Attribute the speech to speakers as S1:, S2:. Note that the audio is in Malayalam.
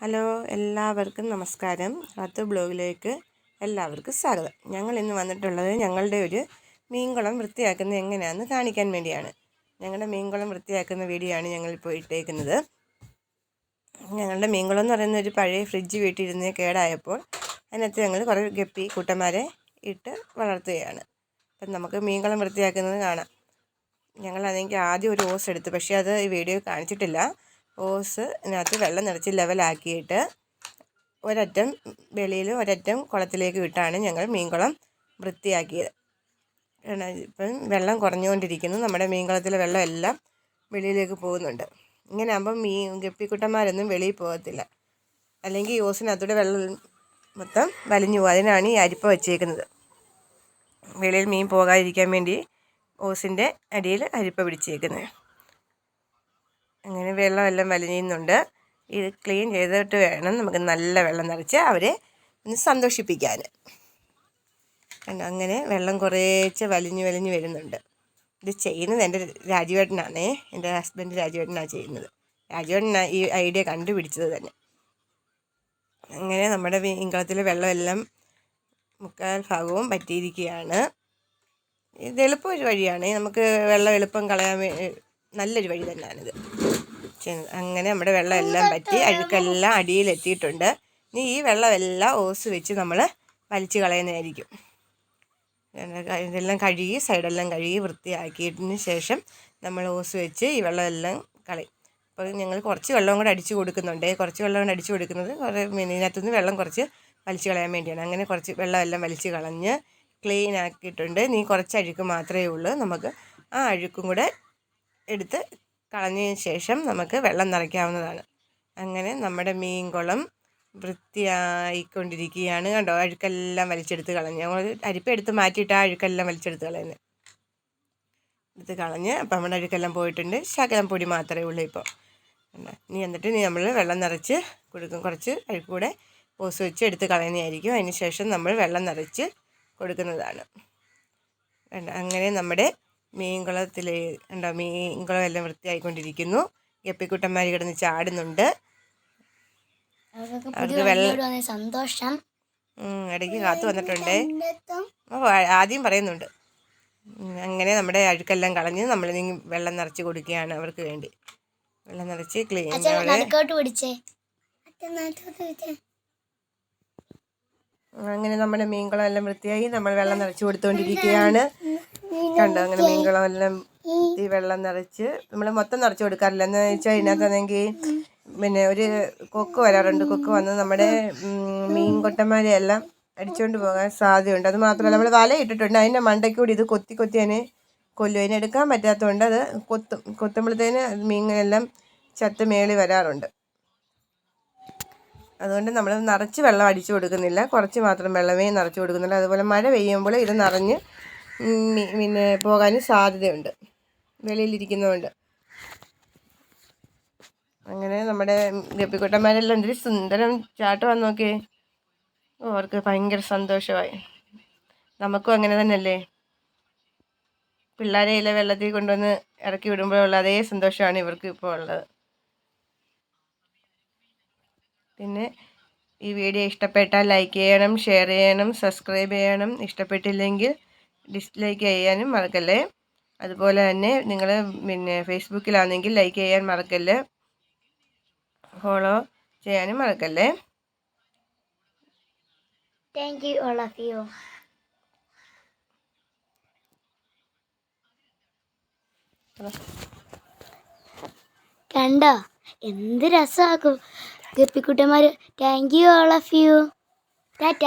S1: ഹലോ എല്ലാവർക്കും നമസ്കാരം. അത്ത് ബ്ലോഗിലേക്ക് എല്ലാവർക്കും സ്വാഗതം. ഞങ്ങൾ ഇന്ന് വന്നിട്ടുള്ളത് ഞങ്ങളുടെ ഒരു മീൻകുളം വൃത്തിയാക്കുന്നത് എങ്ങനെയാണെന്ന് കാണിക്കാൻ വേണ്ടിയാണ്. ഞങ്ങളുടെ മീൻകുളം വൃത്തിയാക്കുന്ന വീഡിയോ ആണ് ഞങ്ങളിപ്പോൾ ഇട്ടേക്കുന്നത്. ഞങ്ങളുടെ മീൻകുളം എന്ന് പറയുന്ന ഒരു പഴയ ഫ്രിഡ്ജ് വീട്ടിലിരുന്ന് കേടായപ്പോൾ അതിനകത്ത് ഞങ്ങൾ കുറേ ഗപ്പി കൂട്ടന്മാരെ ഇട്ട് വളർത്തുകയാണ്. അപ്പം നമുക്ക് മീൻകുളം വൃത്തിയാക്കുന്നത് കാണാം. ഞങ്ങൾ അതെങ്കിൽ ആദ്യം ഒരു ഓസ് എടുത്തു പക്ഷേ അത് ഈ വീഡിയോ കാണിച്ചിട്ടില്ല. ഓസ് ഇതിനകത്ത് വെള്ളം നിറച്ച് ലെവലാക്കിയിട്ട് ഒരറ്റം വെളിയിൽ ഒരറ്റം കുളത്തിലേക്ക് വിട്ടാണ് ഞങ്ങൾ മീൻകുളം വൃത്തിയാക്കിയത്. ഇപ്പം വെള്ളം കുറഞ്ഞുകൊണ്ടിരിക്കുന്നു. നമ്മുടെ മീൻകുളത്തിലെ വെള്ളം എല്ലാം വെളിയിലേക്ക് പോകുന്നുണ്ട്. ഇങ്ങനെ ആകുമ്പോൾ മീൻ ഗപ്പിക്കുട്ടന്മാരൊന്നും വെളിയിൽ പോകത്തില്ല. അല്ലെങ്കിൽ യോസിനകത്തൂടെ വെള്ളം മൊത്തം വലിഞ്ഞു പോകും അതിനാണ് ഈ അരിപ്പ വച്ചേക്കുന്നത്. വെളിയിൽ മീൻ പോകാതിരിക്കാൻ വേണ്ടി ഓസിന്റെ അടിയിൽ അരിപ്പ പിടിച്ചേക്കുന്നത്. വെള്ളമെല്ലാം വലിയുന്നുണ്ട് ഇത് ക്ലീൻ ചെയ്തിട്ട് വേണം നമുക്ക് നല്ല വെള്ളം നിറച്ച് അവരെ ഒന്ന് സന്തോഷിപ്പിക്കാൻ. അങ്ങനെ വെള്ളം കുറേച്ച് വലിഞ്ഞു വലിഞ്ഞു വരുന്നുണ്ട്. ഇത് ചെയ്യുന്നത് എന്റെ രാജുവേട്ടനാണേ. എന്റെ ഹസ്ബൻഡ് രാജുവേട്ടനാണ് ചെയ്യുന്നത്. രാജുവേട്ടനാണ് ഈ ഐഡിയ കണ്ടുപിടിച്ചത് തന്നെ. അങ്ങനെ നമ്മുടെ ഇങ്കളത്തിലെ വെള്ളമെല്ലാം മുക്കാൽ ഭാഗവും പറ്റിയിരിക്കുകയാണ് ഇത് എളുപ്പം ഒരു വഴിയാണ്. നമുക്ക് വെള്ളം എളുപ്പം കളയാൻ നല്ലൊരു വഴി തന്നെയാണിത് അങ്ങനെ നമ്മുടെ വെള്ളം എല്ലാം പറ്റി അഴുക്കെല്ലാം അടിയിലെത്തിയിട്ടുണ്ട്. ഇനി ഈ വെള്ളമെല്ലാം ഓസ് വെച്ച് നമ്മൾ വലിച്ചു കളയുന്നതായിരിക്കും. ഇതെല്ലാം കഴുകി സൈഡെല്ലാം കഴുകി വൃത്തിയാക്കിയതിന് ശേഷം നമ്മൾ ഓസ് വെച്ച് ഈ വെള്ളമെല്ലാം കളയും. അപ്പോൾ ഞങ്ങൾ കുറച്ച് വെള്ളം കൂടെ അടിച്ചു കൊടുക്കുന്നുണ്ട്. കുറച്ച് വെള്ളം കൂടെ അടിച്ചു കൊടുക്കുന്നത് കുറേ മീനിനകത്തുനിന്ന് വെള്ളം കുറച്ച് വലിച്ചു കളയാൻ വേണ്ടിയാണ്. അങ്ങനെ കുറച്ച് വെള്ളമെല്ലാം വലിച്ചു കളഞ്ഞ് ക്ലീൻ ആക്കിയിട്ടുണ്ട്. നീ കുറച്ച് അഴുക്ക് മാത്രമേ ഉള്ളൂ. നമുക്ക് ആ അഴുക്കും കൂടെ എടുത്ത് കളഞ്ഞതിന് ശേഷം നമുക്ക് വെള്ളം നിറയ്ക്കാവുന്നതാണ്. അങ്ങനെ നമ്മുടെ മീൻകുളം വൃത്തിയായിക്കൊണ്ടിരിക്കുകയാണ്. കണ്ടോ? അഴുക്കെല്ലാം വലിച്ചെടുത്ത് കളഞ്ഞ്. നമ്മൾ അരിപ്പ എടുത്ത് മാറ്റിയിട്ട് അഴുക്കെല്ലാം വലിച്ചെടുത്ത് കളയുന്നത് എടുത്ത് കളഞ്ഞ് അപ്പം നമ്മുടെ അഴുക്കെല്ലാം പോയിട്ടുണ്ട്. ശകലം പൊടി മാത്രമേ ഉള്ളൂ ഇപ്പോൾ. ഇനി എന്നിട്ട് ഇനി നമ്മൾ വെള്ളം നിറച്ച് കൊടുക്കും. കുറച്ച് അഴുക്ക് പോസ് വെച്ച് എടുത്ത് കളയുന്നതായിരിക്കും. അതിന് ശേഷം നമ്മൾ വെള്ളം നിറച്ച് കൊടുക്കുന്നതാണ്. അങ്ങനെ നമ്മുടെ മീൻകുളത്തിൽ ഉണ്ടോ മീൻകുളം എല്ലാം വൃത്തിയായിക്കൊണ്ടിരിക്കുന്നു. ഗപ്പിക്കുട്ടന്മാർ കിടന്ന് ചാടുന്നുണ്ട്. അവർക്ക് വെള്ളം
S2: സന്തോഷം.
S1: ഇടയ്ക്ക് കാത്തു വന്നിട്ടുണ്ട്. ആദ്യം പറയുന്നുണ്ട്. അങ്ങനെ നമ്മുടെ അഴുക്കെല്ലാം കളഞ്ഞ് നമ്മൾ വെള്ളം നിറച്ച് കൊടുക്കുകയാണ് അവർക്ക് വേണ്ടി. വെള്ളം നിറച്ച് ക്ലീൻ അങ്ങനെ നമ്മുടെ മീൻകുളം എല്ലാം വൃത്തിയായി നമ്മൾ വെള്ളം നിറച്ച് കൊടുത്തുകൊണ്ടിരിക്കുകയാണ് കണ്ടോ അങ്ങനെ മീൻകുളം എല്ലാം ഈ വെള്ളം നിറച്ച് നമ്മൾ മൊത്തം നിറച്ച് കൊടുക്കാറില്ല. എന്ന് വെച്ചാൽ ഇതിനകത്താണെങ്കിൽ പിന്നെ ഒരു കൊക്ക് വരാറുണ്ട് കൊക്ക് വന്ന് നമ്മുടെ മീൻ കൊട്ടന്മാരെ എല്ലാം അടിച്ചുകൊണ്ട് പോകാൻ സാധ്യതയുണ്ട്. അത് മാത്രമല്ല നമ്മൾ വല ഇട്ടിട്ടുണ്ട്. അതിന്റെ മണ്ടയ്ക്കൂടി ഇത് കൊത്തി കൊത്തി അതിനെ കൊല്ലും. അതിനെ എടുക്കാൻ പറ്റാത്തതുകൊണ്ട് അത് കൊത്തും കൊത്തുമ്പോഴത്തേന് മീനെല്ലാം ചത്ത് മേളി വരാറുണ്ട്. അതുകൊണ്ട് നമ്മൾ നിറച്ച് വെള്ളം അടിച്ചു കൊടുക്കുന്നില്ല. കുറച്ച് മാത്രം വെള്ളമേ നിറച്ച് കൊടുക്കുന്നില്ല അതുപോലെ മഴ പെയ്യുമ്പോൾ ഇത് നിറഞ്ഞ് പിന്നെ പോകാനും സാധ്യതയുണ്ട്. വെളിയിലിരിക്കുന്നതുകൊണ്ട് അങ്ങനെ നമ്മുടെ ഗപ്പിക്കുട്ടന്മാരെല്ലാം എന്തൊരു സുന്ദരം ചാട്ടം നോക്കിയേ. അവർക്ക് ഭയങ്കര സന്തോഷമായി. നമുക്കും അങ്ങനെ തന്നെയല്ലേ? പിള്ളേരെ ഇല വെള്ളത്തിൽ കൊണ്ടുവന്ന് ഇറക്കി വിടുമ്പോഴുള്ള അതേ സന്തോഷമാണ് ഇവർക്ക് ഇപ്പോൾ ഉള്ളത്. പിന്നെ ഈ വീഡിയോ ഇഷ്ടപ്പെട്ടാൽ ലൈക്ക് ചെയ്യണം ഷെയർ ചെയ്യണം സബ്സ്ക്രൈബ് ചെയ്യണം. ഇഷ്ടപ്പെട്ടില്ലെങ്കിൽ ഡിസ്ലൈക്ക് ചെയ്യാനും മറക്കല്ലേ? അതുപോലെ തന്നെ നിങ്ങൾ പിന്നെ ഫേസ്ബുക്കിലാണെങ്കിൽ ലൈക്ക് ചെയ്യാൻ മറക്കല്ലേ? ഫോളോ ചെയ്യാനും മറക്കല്ലേ?
S2: Thank you all of you കണ്ടോ? എന്ത് രസമാക്കും ഗപ്പിക്കുട്ടന്മാർ thank you all of you Tata.